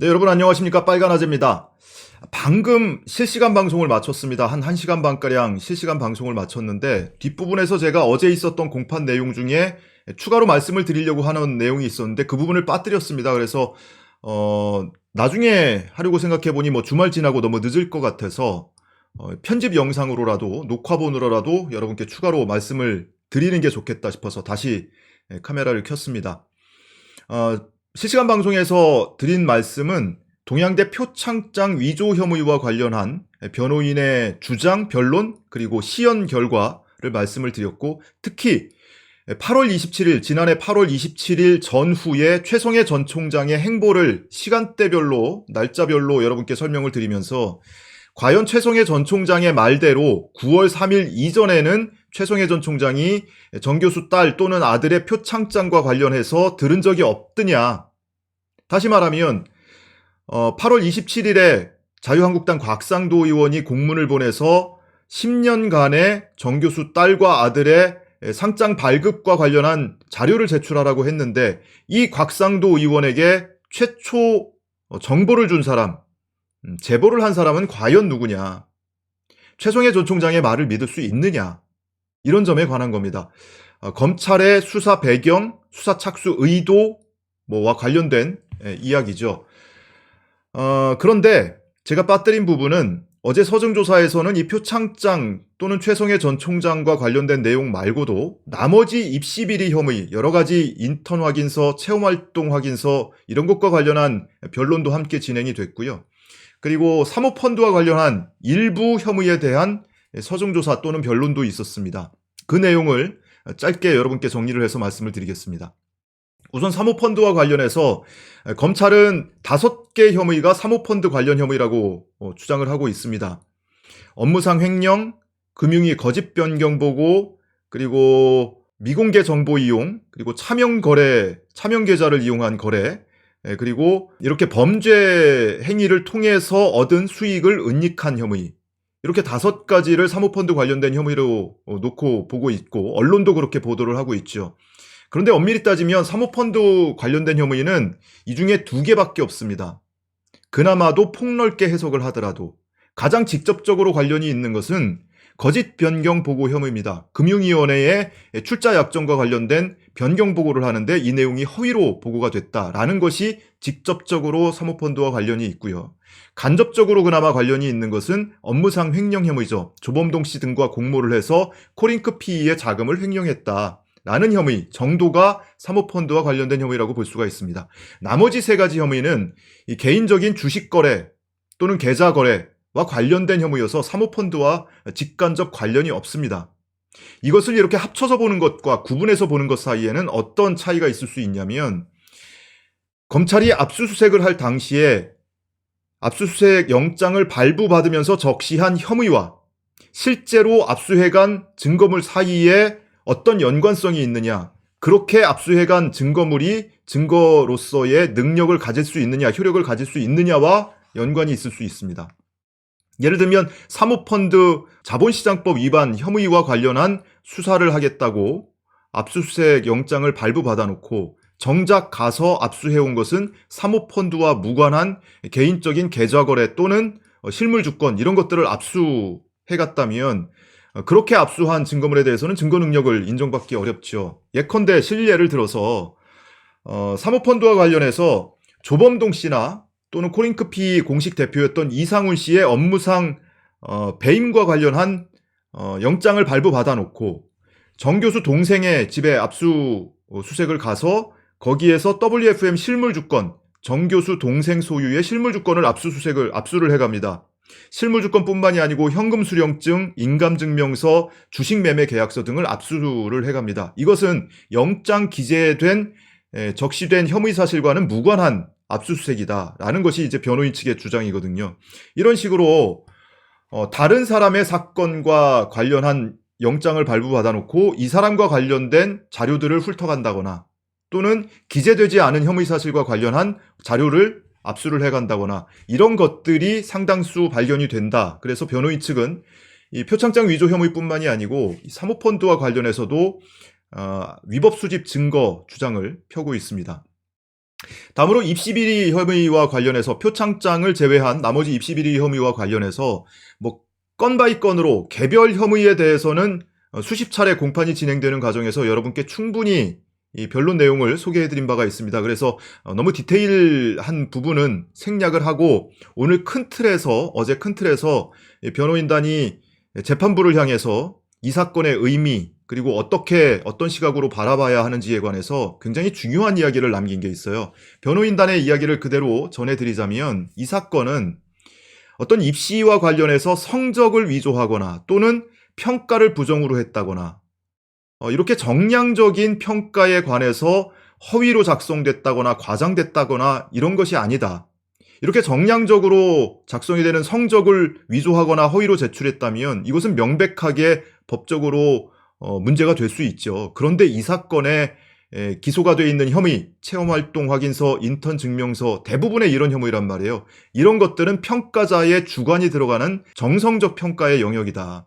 네, 여러분 안녕하십니까. 빨간 아재입니다. 방금 실시간 방송을 마쳤습니다. 한 1시간 반가량 실시간 방송을 마쳤는데 뒷부분에서 제가 어제 있었던 공판 내용 중에 추가로 말씀을 드리려고 하는 내용이 있었는데 그 부분을 빠뜨렸습니다. 그래서 어, 나중에 하려고 생각해 보니 뭐 주말 지나고 너무 늦을 것 같아서 어, 편집 영상으로라도 녹화본으로라도 여러분께 추가로 말씀을 드리는 게 좋겠다 싶어서 다시 예, 카메라를 켰습니다. 어, 실시간 방송에서 드린 말씀은 동양대 표창장 위조 혐의와 관련한 변호인의 주장, 변론, 그리고 시연 결과를 말씀을 드렸고, 특히 8월 27일, 지난해 8월 27일 전후에 최성해 전 총장의 행보를 시간대별로, 날짜별로 여러분께 설명을 드리면서, 과연 최성해 전 총장의 말대로 9월 3일 이전에는 최성해 전 총장이 정 교수 딸 또는 아들의 표창장과 관련해서 들은 적이 없더냐. 다시 말하면 어, 8월 27일에 자유한국당 곽상도 의원이 공문을 보내서 10년간의 정 교수 딸과 아들의 상장 발급과 관련한 자료를 제출하라고 했는데 이 곽상도 의원에게 최초 정보를 준 사람, 음, 제보를 한 사람은 과연 누구냐? 최성해 전 총장의 말을 믿을 수 있느냐? 이런 점에 관한 겁니다. 어, 검찰의 수사 배경, 수사 착수 의도 뭐와 관련된 예, 이야기죠. 어, 그런데 제가 빠뜨린 부분은 어제 서정조사에서는 이 표창장 또는 최성해 전 총장과 관련된 내용 말고도 나머지 입시 비리 혐의, 여러 가지 인턴 확인서, 체험 활동 확인서 이런 것과 관련한 변론도 함께 진행이 됐고요. 그리고 사모펀드와 관련한 일부 혐의에 대한 서정조사 또는 변론도 있었습니다. 그 내용을 짧게 여러분께 정리를 해서 말씀을 드리겠습니다. 우선 사모펀드와 관련해서 검찰은 다섯 개 혐의가 사모펀드 관련 혐의라고 어, 주장을 하고 있습니다. 업무상 횡령, 금융위 거짓 변경 보고, 그리고 미공개 정보 이용, 그리고 차명 거래, 차명 계좌를 이용한 거래, 예, 그리고 이렇게 범죄 행위를 통해서 얻은 수익을 은닉한 혐의. 이렇게 다섯 가지를 사모펀드 관련된 혐의로 어, 놓고 보고 있고, 언론도 그렇게 보도를 하고 있죠. 그런데 엄밀히 따지면 사모펀드 관련된 혐의는 이 중에 두 개밖에 없습니다. 그나마도 폭넓게 해석을 하더라도 가장 직접적으로 관련이 있는 것은 거짓 변경 보고 혐의입니다. 금융위원회의 출자 약정과 관련된 변경 보고를 하는데 이 내용이 허위로 보고가 됐다라는 것이 직접적으로 사모펀드와 관련이 있고요. 간접적으로 그나마 관련이 있는 것은 업무상 횡령 혐의죠. 조범동 씨 등과 공모를 해서 코링크 PE의 자금을 횡령했다. 라는 혐의 정도가 사모펀드와 관련된 혐의라고 볼 수가 있습니다. 나머지 세 가지 혐의는 이 개인적인 주식 거래 또는 계좌 거래와 관련된 혐의여서 사모펀드와 직간접 관련이 없습니다. 이것을 이렇게 합쳐서 보는 것과 구분해서 보는 것 사이에는 어떤 차이가 있을 수 있냐면 검찰이 압수수색을 할 당시에 압수수색 영장을 발부받으면서 적시한 혐의와 실제로 압수해간 증거물 사이에 어떤 연관성이 있느냐, 그렇게 압수해간 증거물이 증거로서의 능력을 가질 수 있느냐, 효력을 가질 수 있느냐와 연관이 있을 수 있습니다. 예를 들면 사모펀드 자본시장법 위반 혐의와 관련한 수사를 하겠다고 압수수색 영장을 발부받아 놓고 정작 가서 압수해온 것은 사모펀드와 무관한 개인적인 계좌거래 또는 실물 주권 이런 것들을 압수해갔다면 어, 그렇게 압수한 증거물에 대해서는 증거 능력을 인정받기 어렵죠. 예컨대 실례를 들어서 어, 사모펀드와 관련해서 조범동 씨나 또는 코링크피 공식 대표였던 이상훈 씨의 업무상 어, 배임과 관련한 어, 영장을 발부받아 놓고 정 교수 동생의 집에 압수 수색을 가서 거기에서 WFM 실물 주권, 정 교수 동생 소유의 실물 주권을 압수수색을 압수를 해갑니다. 실물주권뿐만이 아니고 현금 수령증, 인감증명서, 주식매매 계약서 등을 압수를 해갑니다. 이것은 영장 기재된 적시된 혐의 사실과는 무관한 압수수색이다라는 것이 이제 변호인 측의 주장이거든요. 이런 식으로 어, 다른 사람의 사건과 관련한 영장을 발부받아 놓고 이 사람과 관련된 자료들을 훑어간다거나 또는 기재되지 않은 혐의 사실과 관련한 자료를 압수를 해간다거나 이런 것들이 상당수 발견이 된다. 그래서 변호인 측은 이 표창장 위조 혐의뿐만이 아니고 사모펀드와 관련해서도 어, 위법 수집 증거 주장을 펴고 있습니다. 다음으로 입시 비리 혐의와 관련해서 표창장을 제외한 나머지 입시 비리 혐의와 관련해서 뭐 건 바이 건으로 개별 혐의에 대해서는 어, 수십 차례 공판이 진행되는 과정에서 여러분께 충분히 이 변론 내용을 소개해드린 바가 있습니다. 그래서 어, 너무 디테일한 부분은 생략을 하고 오늘 큰 틀에서 어제 큰 틀에서 이 변호인단이 재판부를 향해서 이 사건의 의미 그리고 어떻게 어떤 시각으로 바라봐야 하는지에 관해서 굉장히 중요한 이야기를 남긴 게 있어요. 변호인단의 이야기를 그대로 전해드리자면 이 사건은 어떤 입시와 관련해서 성적을 위조하거나 또는 평가를 부정으로 했다거나 어, 이렇게 정량적인 평가에 관해서 허위로 작성됐다거나 과장됐다거나 이런 것이 아니다. 이렇게 정량적으로 작성이 되는 성적을 위조하거나 허위로 제출했다면 이것은 명백하게 법적으로 어, 문제가 될 수 있죠. 그런데 이 사건에 에, 기소가 돼 있는 혐의, 체험활동 확인서, 인턴 증명서 대부분의 이런 혐의란 말이에요. 이런 것들은 평가자의 주관이 들어가는 정성적 평가의 영역이다.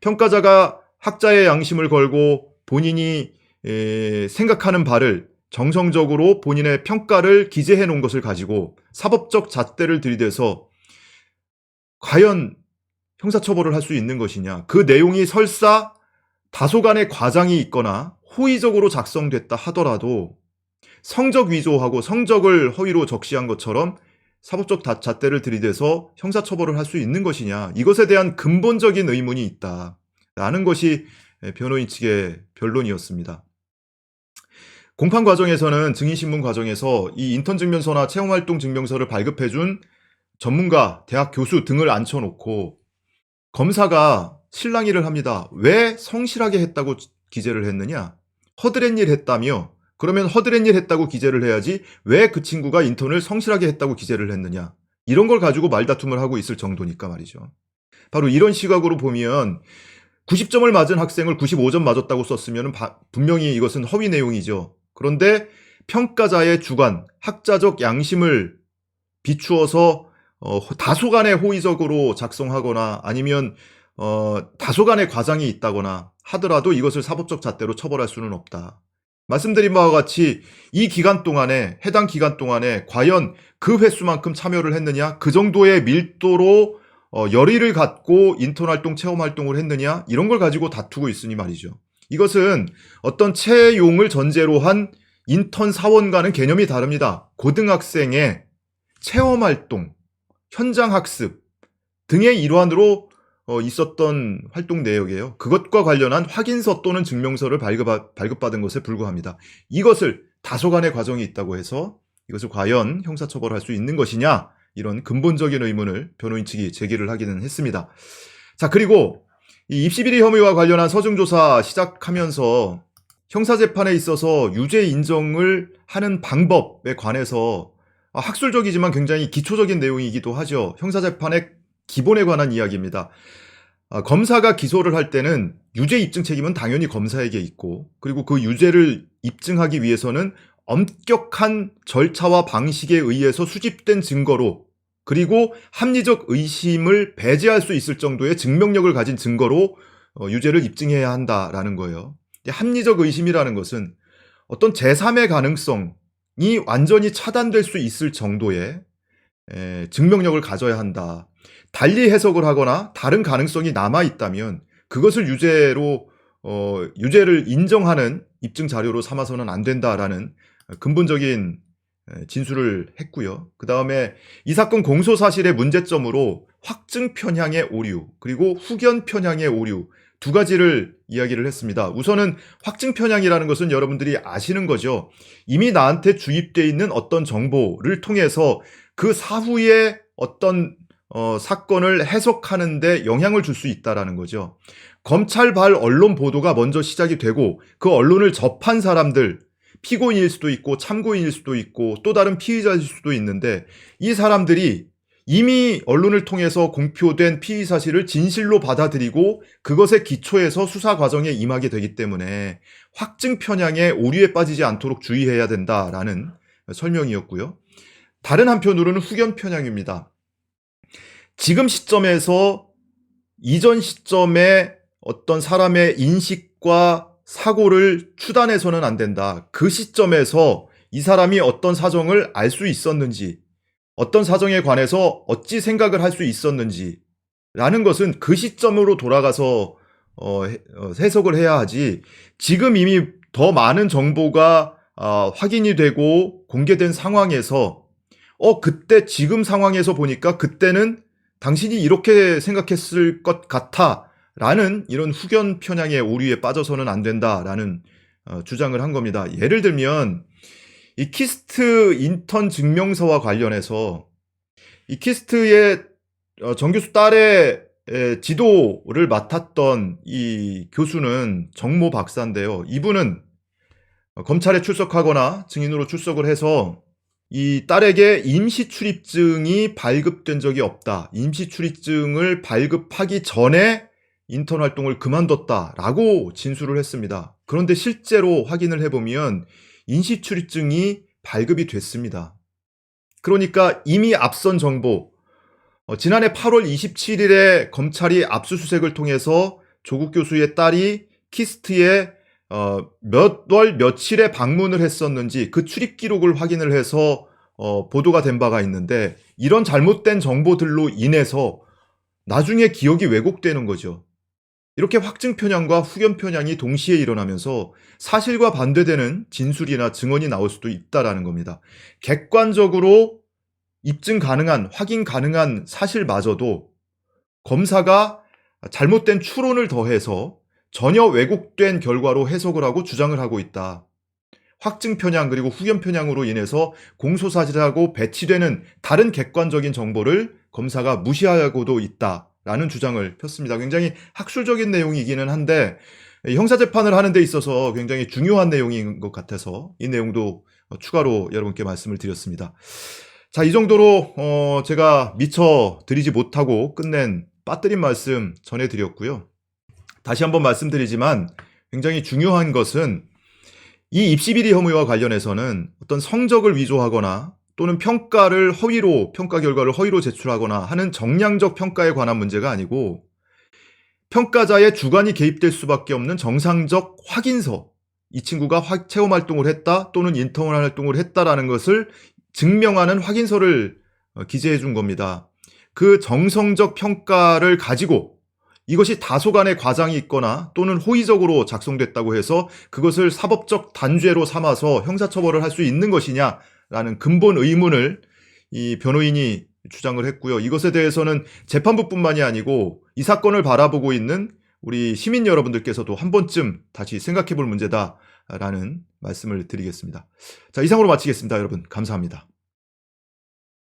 평가자가 학자의 양심을 걸고 본인이 에, 생각하는 바를 정성적으로 본인의 평가를 기재해 놓은 것을 가지고 사법적 잣대를 들이대서 과연 형사처벌을 할 수 있는 것이냐. 그 내용이 설사 다소간의 과장이 있거나 호의적으로 작성됐다 하더라도 성적 위조하고 성적을 허위로 적시한 것처럼 사법적 다- 잣대를 들이대서 형사처벌을 할 수 있는 것이냐. 이것에 대한 근본적인 의문이 있다. 라는 것이 변호인 측의 변론이었습니다. 공판 과정에서는 증인신문 과정에서 이 인턴 증명서나 체험활동 증명서를 발급해준 전문가, 대학 교수 등을 앉혀놓고 검사가 실랑이를 합니다. 왜 성실하게 했다고 기재를 했느냐? 허드렛 일 했다며? 그러면 허드렛 일 했다고 기재를 해야지 왜 그 친구가 인턴을 성실하게 했다고 기재를 했느냐? 이런 걸 가지고 말다툼을 하고 있을 정도니까 말이죠. 바로 이런 시각으로 보면 90점을 맞은 학생을 95점 맞았다고 썼으면 분명히 이것은 허위 내용이죠. 그런데 평가자의 주관, 학자적 양심을 비추어서 어, 다소간의 호의적으로 작성하거나 아니면 어, 다소간의 과장이 있다거나 하더라도 이것을 사법적 잣대로 처벌할 수는 없다. 말씀드린 바와 같이 이 기간 동안에 해당 기간 동안에 과연 그 횟수만큼 참여를 했느냐, 그 정도의 밀도로 어, 열의를 갖고 인턴 활동, 체험 활동을 했느냐 이런 걸 가지고 다투고 있으니 말이죠. 이것은 어떤 채용을 전제로 한 인턴 사원과는 개념이 다릅니다. 고등학생의 체험 활동, 현장 학습 등의 일환으로 어, 있었던 활동 내역이에요. 그것과 관련한 확인서 또는 증명서를 발급, 발급받은 것에 불과합니다. 이것을 다소간의 과정이 있다고 해서 이것을 과연 형사처벌할 수 있는 것이냐 이런 근본적인 의문을 변호인 측이 제기를 하기는 했습니다. 자 그리고 이 입시비리 혐의와 관련한 서중조사 시작하면서 형사재판에 있어서 유죄 인정을 하는 방법에 관해서 아, 학술적이지만 굉장히 기초적인 내용이기도 하죠. 형사재판의 기본에 관한 이야기입니다. 아, 검사가 기소를 할 때는 유죄 입증 책임은 당연히 검사에게 있고, 그리고 그 유죄를 입증하기 위해서는 엄격한 절차와 방식에 의해서 수집된 증거로, 그리고 합리적 의심을 배제할 수 있을 정도의 증명력을 가진 증거로 어, 유죄를 입증해야 한다라는 거예요. 합리적 의심이라는 것은 어떤 제3의 가능성이 완전히 차단될 수 있을 정도의 에, 증명력을 가져야 한다. 달리 해석을 하거나 다른 가능성이 남아 있다면 그것을 유죄로 어, 유죄를 인정하는 입증 자료로 삼아서는 안 된다라는 근본적인 진술을 했고요. 그 다음에 이 사건 공소 사실의 문제점으로 확증 편향의 오류 그리고 후견 편향의 오류 두 가지를 이야기를 했습니다. 우선은 확증 편향이라는 것은 여러분들이 아시는 거죠. 이미 나한테 주입돼 있는 어떤 정보를 통해서 그 사후에 어떤 어, 사건을 해석하는데 영향을 줄 수 있다라는 거죠. 검찰 발 언론 보도가 먼저 시작이 되고 그 언론을 접한 사람들 피고인일 수도 있고 참고인일 수도 있고 또 다른 피의자일 수도 있는데 이 사람들이 이미 언론을 통해서 공표된 피의 사실을 진실로 받아들이고 그것에 기초해서 수사 과정에 임하게 되기 때문에 확증 편향에 오류에 빠지지 않도록 주의해야 된다라는 설명이었고요. 다른 한편으로는 후견 편향입니다. 지금 시점에서 이전 시점에 어떤 사람의 인식과 사고를 추단해서는 안 된다. 그 시점에서 이 사람이 어떤 사정을 알 수 있었는지, 어떤 사정에 관해서 어찌 생각을 할 수 있었는지, 라는 것은 그 시점으로 돌아가서 어, 해- 어, 해석을 해야 하지, 지금 이미 더 많은 정보가 아, 확인이 되고 공개된 상황에서, 어, 그때 지금 상황에서 보니까 그때는 당신이 이렇게 생각했을 것 같아. 라는 이런 후견 편향의 오류에 빠져서는 안 된다라는 어, 주장을 한 겁니다. 예를 들면 이 키스트 인턴 증명서와 관련해서 이 키스트의 어, 정교수 딸의 에, 지도를 맡았던 이 교수는 정모 박사인데요. 이분은 어, 검찰에 출석하거나 증인으로 출석을 해서 이 딸에게 임시 출입증이 발급된 적이 없다. 임시 출입증을 발급하기 전에 인턴 활동을 그만뒀다라고 진술을 했습니다. 그런데 실제로 확인을 해보면 임시 출입증이 발급이 됐습니다. 그러니까 이미 앞선 정보, 어, 지난해 8월 27일에 검찰이 압수수색을 통해서 조국 교수의 딸이 키스트에 어, 몇월 며칠에 방문을 했었는지 그 출입 기록을 확인을 해서 어, 보도가 된 바가 있는데 이런 잘못된 정보들로 인해서 나중에 기억이 왜곡되는 거죠. 이렇게 확증 편향과 후견 편향이 동시에 일어나면서 사실과 반대되는 진술이나 증언이 나올 수도 있다라는 겁니다. 객관적으로 입증 가능한, 확인 가능한 사실마저도 검사가 잘못된 추론을 더해서 전혀 왜곡된 결과로 해석을 하고 주장을 하고 있다. 확증 편향 그리고 후견 편향으로 인해서 공소사실하고 배치되는 다른 객관적인 정보를 검사가 무시하고도 있다 라는 주장을 폈습니다. 굉장히 학술적인 내용이기는 한데 형사재판을 하는 데 있어서 굉장히 중요한 내용인 것 같아서 이 내용도 추가로 여러분께 말씀을 드렸습니다. 자, 이 정도로 어, 제가 미처 드리지 못하고 끝낸 빠뜨린 말씀 전해드렸고요. 다시 한번 말씀드리지만 굉장히 중요한 것은 이 입시비리 혐의와 관련해서는 어떤 성적을 위조하거나 또는 평가를 허위로 평가 결과를 허위로 제출하거나 하는 정량적 평가에 관한 문제가 아니고 평가자의 주관이 개입될 수밖에 없는 정상적 확인서 이 친구가 화- 체험 활동을 했다 또는 인턴 활동을 했다라는 것을 증명하는 확인서를 어, 기재해 준 겁니다. 그 정성적 평가를 가지고 이것이 다소간의 과장이 있거나 또는 호의적으로 작성됐다고 해서 그것을 사법적 단죄로 삼아서 형사처벌을 할 수 있는 것이냐 라는 근본 의문을 이 변호인이 주장을 했고요. 이것에 대해서는 재판부뿐만이 아니고 이 사건을 바라보고 있는 우리 시민 여러분들께서도 한 번쯤 다시 생각해 볼 문제다라는 말씀을 드리겠습니다. 자, 이상으로 마치겠습니다. 여러분, 감사합니다.